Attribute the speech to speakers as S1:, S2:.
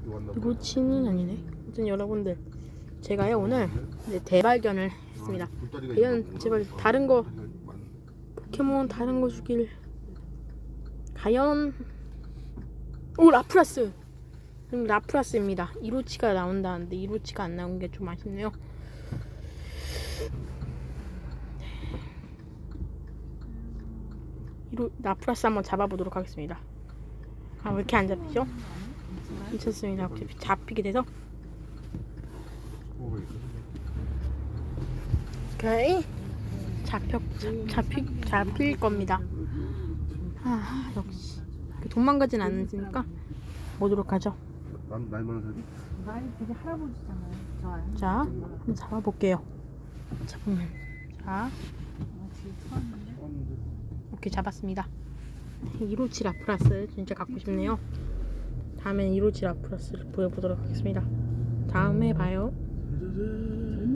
S1: 봐.
S2: 루치는 아니네. 아무튼 여러분들 제가요 오늘 이제 대발견을 했습니다. 과연
S1: 있나
S2: 제발. 다른 거
S1: 많-
S2: 포켓몬 다른 거 주길 과연 오 라프라스 그럼 라프라스입니다 이로치가 나온다는데 이로치가 안 나온 게 좀 아쉽네요 이로 라프라스 한번 잡아보도록 하겠습니다 아 왜 이렇게 안 잡히죠? 괜찮습니다 어차피 잡히게 돼서? 오케이 잡혀 잡, 잡히, 잡힐 겁니다 아 역시 도망가진 않으니까 오도록 하죠
S1: 남 나이 많은 사람이?
S3: 나이 되게 할아버지잖아요. 좋아요.
S2: 자 한번 잡아볼게요 잡으면 자.
S1: 처음인데.
S2: 오케이 잡았습니다 157 라프라스 진짜 갖고 싶네요 다음엔 157 라프라스를 보여보도록 하겠습니다. 다음에 봐요